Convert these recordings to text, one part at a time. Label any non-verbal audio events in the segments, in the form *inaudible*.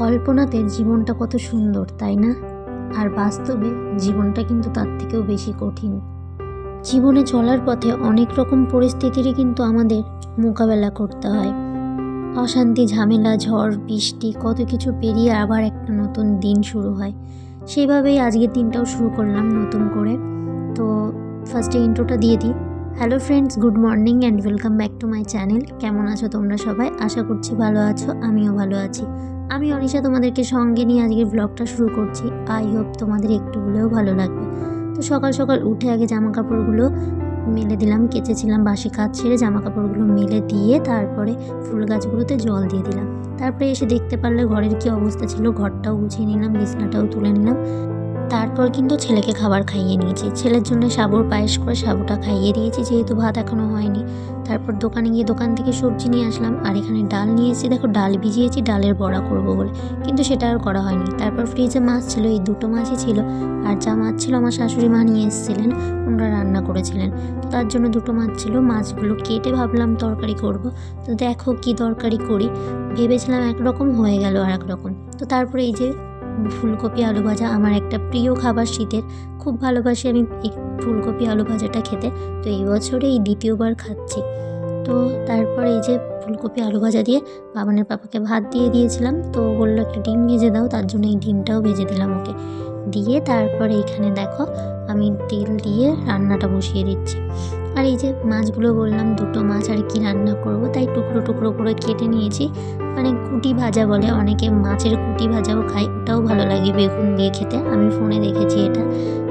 কল্পনাতে জীবনটা কত সুন্দর, তাই না? আর বাস্তবে জীবনটা কিন্তু তার থেকেও বেশি কঠিন। জীবনে চলার পথে অনেক রকম পরিস্থিতিরই কিন্তু আমাদের মোকাবেলা করতে হয়। অশান্তি, ঝামেলা, ঝড়, বৃষ্টি, কত কিছু পেরিয়ে আবার একটা নতুন দিন শুরু হয়। সেইভাবেই আজকের দিনটাও শুরু করলাম নতুন করে। তো ফার্স্টে ইন্ট্রোটা দিয়ে দিই। Hello friends good morning and welcome back to my channel কেমন আছো তোমরা সবাই? আশা করছি ভালো আছো, আমিও ভালো আছি। আমি অনিশা তোমাদেরকে সঙ্গে নিয়ে আজকের ব্লগটা শুরু করছি। আই হোপ তোমাদের একটু হলেও ভালো লাগবে। তো সকাল সকাল উঠে আগে জামা কাপড়গুলো মেলে দিলাম, কেচেছিলাম, বাসি কাজ ছেড়ে জামা কাপড়গুলো মেলে দিয়ে তারপরে ফুল গাছগুলোতে জল দিয়ে দিলাম। তারপরে এসে দেখতে পারলে ঘরের কি অবস্থা ছিল, ঘরটাও গুছিয়ে নিলাম, বিছনাটাও তুলে নিলাম। তারপর কিন্তু ছেলেকে খাবার খাইয়ে নিয়েছি। ছেলের জন্য সাবুর পায়েস করে সাবুটা খাইয়ে দিয়েছি, যেহেতু ভাত এখনও হয়নি। তারপর দোকানে গিয়ে দোকান থেকে সবজি নিয়ে আসলাম আর এখানে ডাল নিয়ে এসেছি। দেখো ডাল ভিজিয়েছি, ডালের বড়া করব বলে। কিন্তু সেটা আর করা হয়নি। তারপর ফ্রিজে মাছ ছিল, এই দুটো মাছই ছিল। আর যা মাছ ছিল আমার শাশুড়ি মা নিয়ে এসেছিলেন, ওনারা রান্না করেছিলেন। তো তার জন্য দুটো মাছ ছিল। মাছগুলো কেটে ভাবলাম তরকারি করব। তো দেখো কি তরকারি করি। ভেবেছিলাম একরকম হয়ে গেল আর এক রকম তো তারপরে এই যে ফুলকপি আলু ভাজা আমার একটা প্রিয় খাবার শীতের। খুব ভালোবাসি আমি এই ফুলকপি আলু ভাজাটা খেতে। তো এই বছরে এই দ্বিতীয়বার খাচ্ছি। তো তারপর এই যে ফুলকপি আলু ভাজা দিয়ে বাবানের পাপাকে ভাত দিয়ে দিয়েছিলাম। তো বলল, একটা ডিম ভেজে দাও। তার জন্য এই ডিমটাও ভেজে দিলাম ওকে। দিয়ে তারপর এইখানে দেখো, আমি তেল দিয়ে রান্নাটা বসিয়ে দিচ্ছি। আর এই যে মাছগুলো বললাম, দুটো মাছ আর কি রান্না করব, তাই টুকরো টুকরো করে কেটে নিয়েছি। মানে কুটি ভাজা বলে অনেকে মাছের কুটি ভাজাও খায়, ওটাও ভালো লাগে বেগুন দিয়ে খেতে, আমি ফোনে দেখেছি এটা।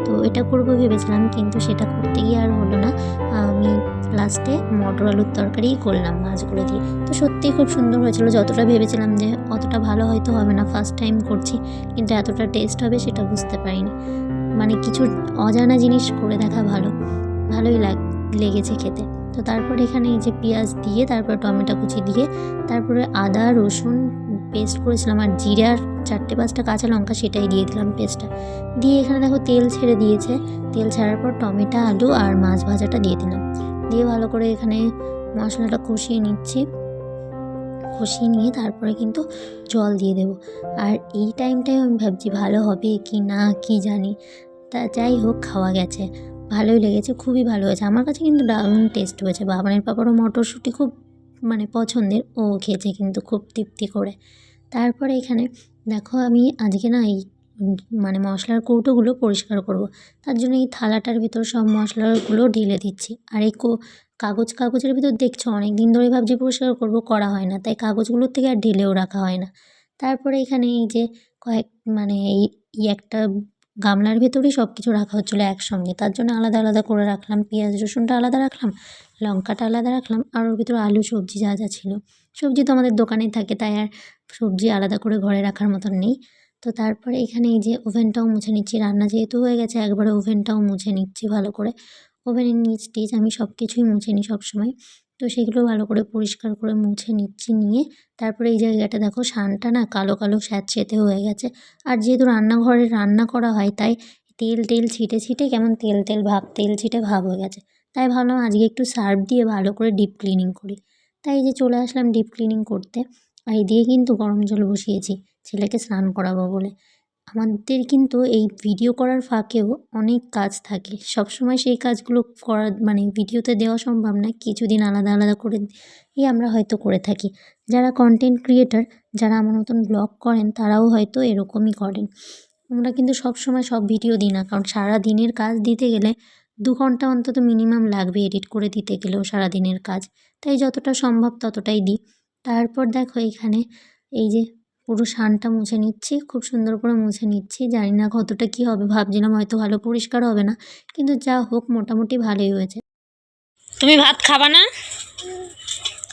তো এটা করব ভেবেছিলাম, কিন্তু সেটা করতে গিয়ে আর হলো না। আমি লাস্টে মটর আলুর তরকারিই করলাম মাছগুলো দিয়ে। তো সত্যিই খুব সুন্দর হয়েছিল, যতটা ভেবেছিলাম যে অতটা ভালো হয়তো হবে না ফার্স্ট টাইম করছি, কিন্তু এতটা টেস্ট হবে সেটা বুঝতে পারিনি। মানে কিছু অজানা জিনিস করে দেখা ভালো, ভালোই লাগ। লেগেছে খেতে। তো তারপর এখানে এই যে পেঁয়াজ দিয়ে, তারপর টমেটো কুচি দিয়ে, তারপরে আদা, রসুন পেস্ট করেছিলাম আর জিরার চারটে পাঁচটা কাঁচা লঙ্কা সেটাই দিয়ে দিলাম পেস্টটা দিয়ে এখানে দেখো তেল ছেড়ে দিয়েছে। তেল ছাড়ার পর টমেটো, আলু আর মাছ ভাজাটা দিয়ে দিলাম। দিয়ে ভালো করে এখানে মশলাটা কষিয়ে নিচ্ছি। কষিয়ে নিয়ে তারপরে কিন্তু জল দিয়ে দেবো। আর এই টাইমটাই আমি ভাবছি ভালো হবে কি না, কি জানি। তা যাই হোক, খাওয়া গেছে। ভালোই লেগেছে, খুবই ভালো হয়েছে। আমার কাছে কিন্তু দারুণ টেস্ট হয়েছে। বাবানের পাপারও মটরশুঁটি খুব মানে পছন্দের, ও খেয়েছে কিন্তু খুব তৃপ্তি করে। তারপরে এখানে দেখো আমি আজকে না এই মানে মশলার কৌটোগুলো পরিষ্কার করব। তার জন্য এই থালাটার ভিতর সব মশলাগুলো ঢেলে দিচ্ছি। আর এই কাগজ, কাগজের ভিতর দেখছ অনেক দিন ধরে ভাবছি পরিষ্কার করব, করা হয় না। তাই কাগজগুলোর থেকে আর ঢেলেও রাখা হয় না। তারপরে এখানে এই যে কয়েক মানে এই একটা গামলার ভেতরেই সব কিছু রাখা হচ্ছিল একসঙ্গে। তার জন্য আলাদা আলাদা করে রাখলাম, পেঁয়াজ, রসুনটা আলাদা রাখলাম, লঙ্কাটা আলাদা রাখলাম, আর ওর ভিতরে আলু, সবজি যা যা ছিল। সবজি তো আমাদের দোকানেই থাকে, তাই আর সবজি আলাদা করে ঘরে রাখার মতন নেই। তো তারপরে এখানে এই যে ওভেনটাও মুছে নিচ্ছি। রান্না যেহেতু হয়ে গেছে, একবারে ওভেনটাও মুছে নিচ্ছি ভালো করে। ওভেনের নিচ টিচ আমি সব কিছুই মুছে নিই সবসময়। তো সেগুলো ভালো করে পরিষ্কার করে মুছে নিচ্ছি নিয়ে। তারপরে এই জায়গাটা দেখো সানটা না কালো কালো স্যাঁতসেঁতে হয়ে গেছে। আর যেহেতু রান্নাঘরে রান্না করা হয় তাই তেল টেল ছিটে ছিটে কেমন তেল তেল ভাব তেল ছিটে ভাব হয়ে গেছে। তাই ভাবলাম আজকে একটু সার্ফ দিয়ে ভালো করে ডিপ ক্লিনিং করি। তাই এই যে চলে আসলাম ডিপ ক্লিনিং করতে। আর এই দিয়ে কিন্তু গরম জল বসিয়েছি। ছেলেকে স্নান করাবো বলে। আমাদের কিন্তু এই ভিডিও করার ফাঁকেও অনেক কাজ থাকে। সবসময় সেই কাজগুলো করা মানে ভিডিওতে দেওয়া সম্ভব না, কিছুদিন আলাদা আলাদা করে এই আমরা হয়তো করে থাকি। যারা কন্টেন্ট ক্রিয়েটার যারা আমার মতন ব্লগ করেন, তারাও হয়তো এরকমই করেন। আমরা কিন্তু সব সময় সব ভিডিও দিই না, কারণ সারা দিনের কাজ দিতে গেলে দু ঘণ্টা অন্তত মিনিমাম লাগবে এডিট করে দিতে গেলেও সারা দিনের কাজ। তাই যতটা সম্ভব ততটাই দিই। তারপর দেখো এখানে এই যে পুরো সানটা মুছে নিচ্ছি, খুব সুন্দর করে মুছে নিচ্ছি। জানি না কতটা কী হবে, ভাবছিলাম হয়তো ভালো পরিষ্কার হবে না, কিন্তু যা হোক মোটামুটি ভালোই হয়েছে। তুমি ভাত খাবা না?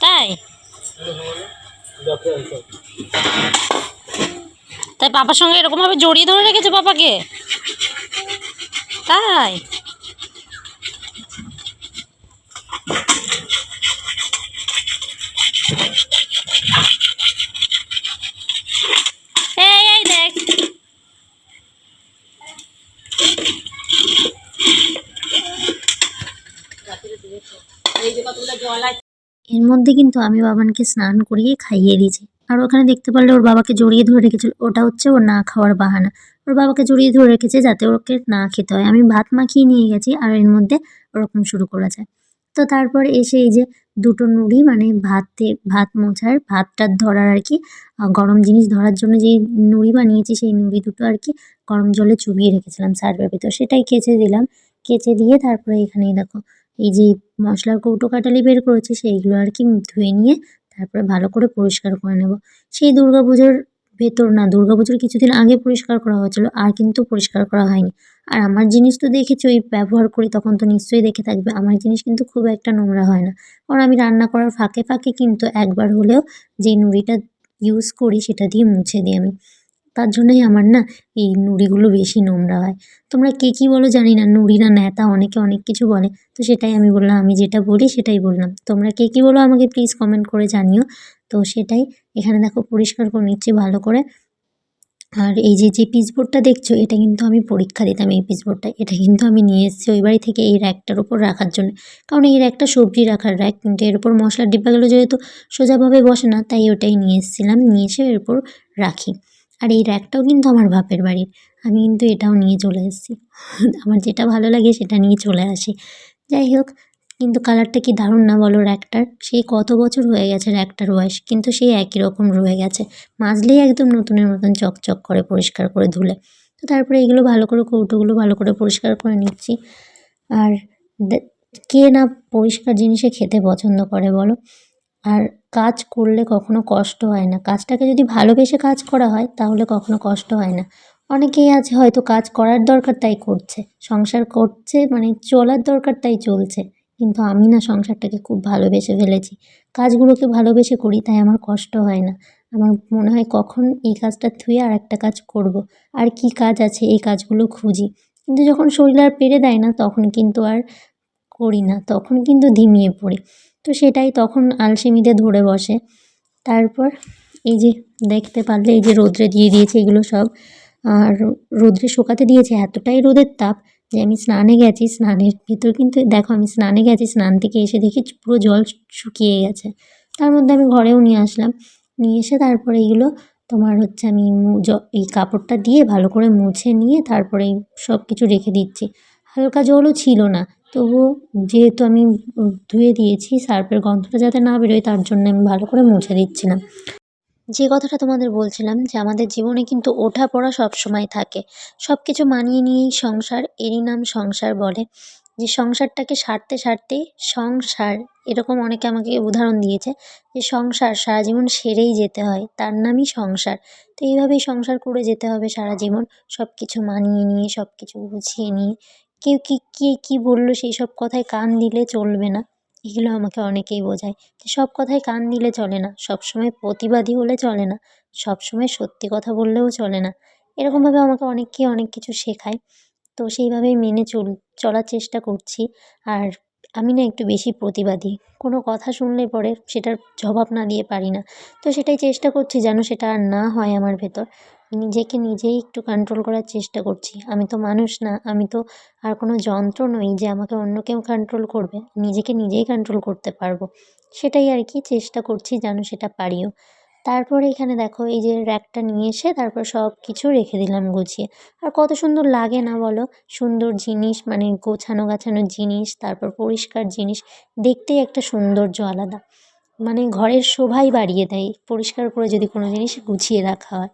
তাই? তাই পাপার সঙ্গে এরকমভাবে জড়িয়ে ধরে রেখেছে পাপাকে? তাই এই এই দেখ এর মধ্যে কিন্তু আমি বাবানকে স্নান করিয়ে খাইয়ে দিয়েছি। আর ওখানে দেখতে পারলে ওর বাবাকে জড়িয়ে ধরে রেখেছিল। ওটা হচ্ছে ওর না খাওয়ার বাহানা। ওর বাবাকে জড়িয়ে ধরে রেখেছে যাতে ওকে না খেতে হয়। আমি ভাত মাখিয়ে নিয়ে গেছি আর এর মধ্যে ওরকম শুরু করেছে। তো তারপর এসে এই যে দুটো নুড়ি মানে ভাতে, ভাত মোছার, ভাতটা ধরার আর কি গরম জিনিস ধরার জন্য যেই নুড়ি বানিয়েছি, সেই নুড়ি দুটো আর কি গরম জলে চুবিয়ে রেখেছিলাম সার্ভের। ভিতর সেটাই কেচে দিলাম। কেচে দিয়ে তারপরে এখানেই দেখো এই যে মশলার কৌটো কাটালি বের করেছি সেইগুলো আর কি ধুয়ে নিয়ে তারপরে ভালো করে পরিষ্কার করে নেব। সেই দুর্গাপুজোর ভেতর না দুর্গাপুজোর কিছুদিন আগে পরিষ্কার করা হয়েছিল, আর কিন্তু পরিষ্কার করা হয়নি। আর আমার জিনিস তো দেখেছ, ওই ব্যবহার করি তখন তো নিশ্চয়ই দেখে থাকবে, আমার জিনিস কিন্তু খুব একটা নোংরা হয় না। কারণ আমি রান্না করার ফাঁকে ফাঁকে কিন্তু একবার হলেও যে নুড়িটা ইউজ করি সেটা দিয়ে মুছে দিই আমি। তার জন্যই আমার না এই নুড়িগুলো বেশি নোংরা হয়। তোমরা কে কী বলো জানি না, নুড়ি না ন্যাতা অনেকে অনেক কিছু বলে, তো সেটাই আমি বললাম, আমি যেটা বলি সেটাই বললাম। তোমরা কে কী বলো আমাকে প্লিজ কমেন্ট করে জানিও। তো সেটাই, এখানে দেখো পরিষ্কার করে নিচ্ছি ভালো করে। আর এই যে যে পিচবোর্ডটা দেখছ, এটা কিন্তু আমি পরীক্ষা দিতাম এই পিচবোর্ডটা এটা কিন্তু আমি নিয়ে এসেছি ওই বাড়ি থেকে এই র্যাকটার উপর রাখার জন্য। কারণ এই র্যাকটা সবজি রাখার র্যাক কিন্তু এর উপর মশলার ডিব্বাগুলো যেহেতু সোজাভাবে বসে না, তাই ওটাই নিয়ে এসেছিলাম, নিয়ে এসে এর উপর রাখি। আর এই র্যাকটাও কিন্তু আমার বাপের বাড়ির। আমি কিন্তু এটাও নিয়ে চলে এসেছি। *laughs* আমার যেটা ভালো লাগে সেটা নিয়ে চলে আসি। যাই হোক, কিন্তু কালারটা কি দারুণ না বলো র্যাকটার সেই কত বছর হয়ে গেছে র্যাকটার বয়স, কিন্তু সেই একই রকম রয়ে গেছে। মাজলেই একদম নতুনের মতন চকচক করে পরিষ্কার করে ধুলে। তো তারপরে এগুলো ভালো করে, কৌটোগুলো ভালো করে পরিষ্কার করে নিচ্ছি। আর কে না পরিষ্কার জিনিসে খেতে পছন্দ করে বলো? আর কাজ করলে কখনো কষ্ট হয় না। কাজটাকে যদি ভালোবেসে কাজ করা হয়, তাহলে কখনো কষ্ট হয় না। অনেকেই আছে হয়তো কাজ করার দরকার তাই করছে, সংসার করছে মানে চলার দরকার তাই চলছে, কিন্তু আমি না সংসারটাকে খুব ভালোবেসে ফেলেছি। কাজগুলোকে ভালোবেসে করি, তাই আমার কষ্ট হয় না। আমার মনে হয় কখন এই কাজটা থুয়ে আর একটা কাজ করব। আর কি কাজ আছে এই কাজগুলো খুঁজি। কিন্তু যখন শরীর আর পেরে দেয় না, তখন কিন্তু আর করি না, তখন কিন্তু ধিমিয়ে পড়ি। তো সেটাই তখন আলসেমিতে ধরে বসে। তারপর এই যে দেখতে পারলে এই যে রোদ্রে দিয়ে দিয়েছে এগুলো সব। আর রোদ্রে শুকাতে দিয়েছে এতটাই রোদের তাপ যে আমি স্নানে গেছি, স্নানের ভিতর কিন্তু দেখো আমি স্নানে গেছি, স্নান থেকে এসে দেখি পুরো জল শুকিয়ে গেছে। তার মধ্যে আমি ঘরেও নিয়ে আসলাম। নিয়ে এসে তারপরে এগুলো তোমার হচ্ছে আমি এই কাপড়টা দিয়ে ভালো করে মুছে নিয়ে তারপরে সব কিছু রেখে দিচ্ছি। হালকা জলও ছিল না। তবুও যেহেতু আমি ধুয়ে দিয়েছি, সার্ফের গন্ধটা যাতে না বেরোয়, তার জন্য আমি ভালো করে মুছে দিচ্ছিলাম যে কথাটা তোমাদের বলছিলাম যে, আমাদের জীবনে কিন্তু ওঠা পড়া সবসময় থাকে। সব কিছু মানিয়ে নিয়েই সংসার, এরই নাম সংসার বলে। যে সংসারটাকে সারতে সারতেই সংসার, এরকম অনেকে আমাকে উদাহরণ দিয়েছে যে, সংসার সারা জীবন সেরেই যেতে হয়, তার নামই সংসার। তো এইভাবেই সংসার করে যেতে হবে সারা জীবন সব কিছু মানিয়ে নিয়ে সব কিছু গুছিয়ে নিয়ে। কেউ কী, কে কী বলল সেই সব কথায় কান দিলে চলবে না। এগুলো আমাকে অনেকেই বোঝায় যে সব কথায় কান দিলে চলে না, সব সময় প্রতিবাদী হলে চলে না, সব সময় সত্যি কথা বললেও চলে না। এরকমভাবে আমাকে অনেকেই অনেক কিছু শেখায়। তো সেইভাবেই মেনে চল, চলার চেষ্টা করছি। আর আমি না একটু বেশি প্রতিবাদী। কোনো কথা শুনলে পরে সেটার জবাব না দিয়ে পারি না। তো সেটাই চেষ্টা করছি যেন সেটা আর না হয় আমার ভেতর। নিজেকে নিজেই একটু কন্ট্রোল করার চেষ্টা করছি। আমি তো মানুষ না, আমি তো আর কোনো যন্ত্র নই যে আমাকে অন্য কেউ কন্ট্রোল করবে। নিজেকে নিজেই কন্ট্রোল করতে পারব। সেটাই আর কি চেষ্টা করছি যেন সেটা পারিও। তারপরে এখানে দেখো এই যে র্যাকটা নিয়ে এসে তারপর সব কিছু রেখে দিলাম গুছিয়ে। আর কত সুন্দর লাগে না বলো? সুন্দর জিনিস মানে গোছানো গাছানো জিনিস, তারপর পরিষ্কার জিনিস, দেখতেই একটা সৌন্দর্য আলাদা। মানে ঘরের শোভাই বাড়িয়ে দেয়। পরিষ্কার করে যদি কোনো জিনিস গুছিয়ে রাখা হয়।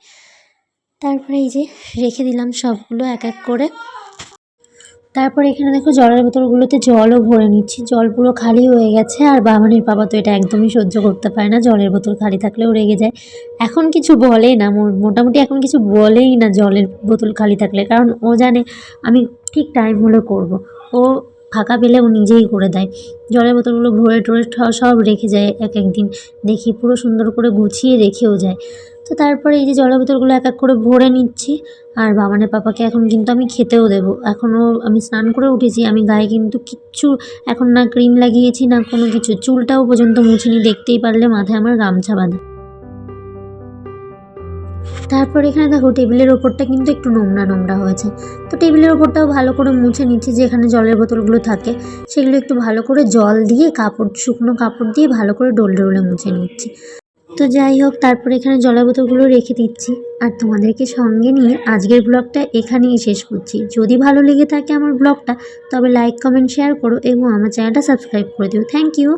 তারপরে এই যে রেখে দিলাম সবগুলো এক এক করে। তারপর এখানে দেখো জলের বোতলগুলোতে জলও ভরে নিচ্ছি। জল পুরো খালি হয়ে গেছে আর বাবানের বাবা তো এটা একদমই সহ্য করতে পারে না। জলের বোতল খালি থাকলেও রেগে যায়। এখন কিছু বলে না মোটামুটি এখন কিছু বলেই না জলের বোতল খালি থাকলে। কারণ ও জানে আমি ঠিক টাইম হলে করব। ও ফাঁকা পেলে ও নিজেই করে দেয়। জলের বোতলগুলো ভরে টরে সব রেখে যায় এক এক দিন দেখি পুরো সুন্দর করে গুছিয়ে রেখেও যায়। তো তারপরে এই যে জলের বোতলগুলো এক এক করে ভরে নিচ্ছি। আর বাবানের পাপাকে এখন কিন্তু আমি খেতেও দেবো। এখনও আমি স্নান করে উঠেছি, আমি গায়ে কিন্তু কিচ্ছু এখন না ক্রিম লাগিয়েছি, না কোনো কিছু। চুলটাও পর্যন্ত মুছিনি, দেখতেই পারলে মাথায় আমার গামছা বাঁধা। তারপর এখানে দেখো টেবিলের ওপরটা কিন্তু একটু নোংরা নোংরা হয়েছে। তো টেবিলের ওপরটাও ভালো করে মুছে নিচ্ছি, যেখানে জলের বোতলগুলো থাকে। সেগুলো একটু ভালো করে জল দিয়ে, কাপড়, শুকনো কাপড় দিয়ে ভালো করে ডোলে ডোলে মুছে নিচ্ছি। তো যাই হোক, তারপর এখানে জলের বোতলগুলো রেখে দিচ্ছি। আর তোমাদেরকে সঙ্গে নিয়ে আজকের ব্লগটা এখানেই শেষ করছি। যদি ভালো লেগে থাকে আমার ব্লগটা, তবে লাইক কমেন্ট শেয়ার করো এবং আমার চ্যানেলটা সাবস্ক্রাইব করে দিও। Thank you